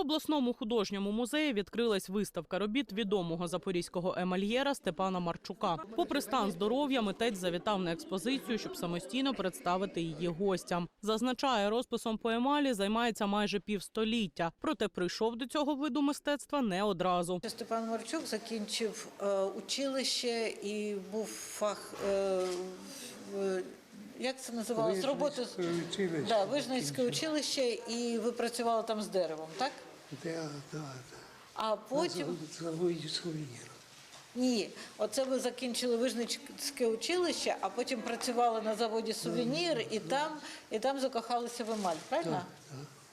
Обласному художньому музеї відкрилась виставка робіт відомого запорізького емальєра Степана Марчука. Попри стан здоров'я, митець завітав на експозицію, щоб самостійно представити її гостям. Зазначає, розписом по емалі займається майже півстоліття, проте прийшов до цього виду мистецтва не одразу. Степан Марчук закінчив е, училище і був фах. Як це називалось? Роботи з училище. да, Вижницьке училище, і ви працювали там з деревом, так? Да, да, да. А потім Заводі сувенір. ні, оце ви закінчили Вижницьке училище, а потім працювали на заводі сувенір, і там, і там закохалися в емаль, правильно?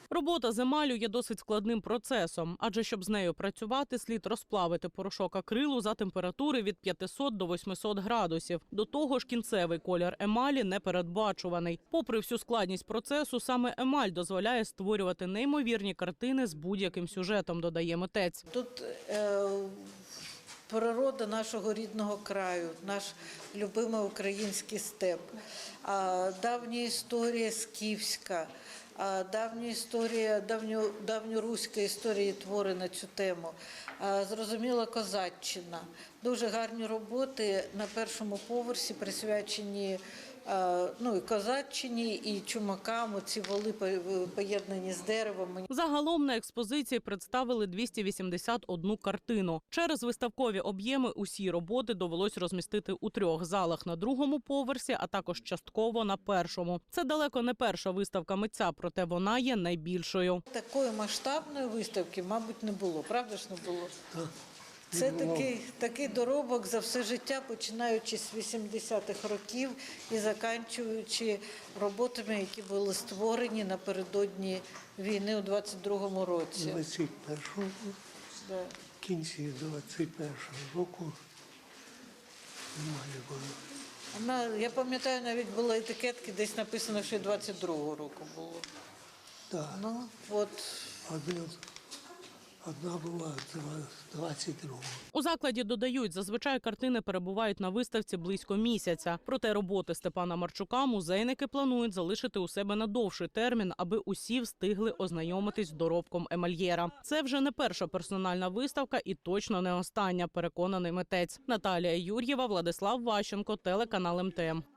Робота з емалю є досить складним процесом, адже щоб з нею працювати, слід розплавити порошок акрилу за температури від 500 до 800 градусів. До того ж, кінцевий колір емалі не передбачуваний. Попри всю складність процесу, саме емаль дозволяє створювати неймовірні картини з будь-яким сюжетом, додає митець. Тут е, природа нашого рідного краю, наш любимий український степ, давня історія скіфська, давня історія, давню, давньоруська історія твори на цю тему. Зрозуміла козаччина. Дуже гарні роботи на першому поверсі присвячені ну, і козаччині, і чумакам. Ці воли поєднані з деревом. Загалом на експозиції представили 281 картину. Через виставкові об'єми усі роботи довелось розмістити у трьох залах на другому поверсі, а також частково на першому. Це далеко не перша виставка митця, проте вона є найбільшою. Такої масштабної виставки, мабуть, не було. Правда ж не було? Це такий, такий доробок за все життя, починаючи з 80-х років і заканчуючи роботами, які були створені напередодні війни у 22-му році. 21-го, Да. в кінці 21-го року немає було. Вона, я пам'ятаю, навіть були етикетки, десь написано, що і 22-го року було. Да. Ну, от одна була 22-го. У закладі додають, зазвичай картини перебувають на виставці близько місяця. Проте роботи Степана Марчука музейники планують залишити у себе на довший термін, аби усі встигли ознайомитись з доробком емальєра. Це вже не перша персональна виставка і точно не остання. Переконаний митець Наталія Юр'єва, Владислав Ващенко, телеканал МТМ.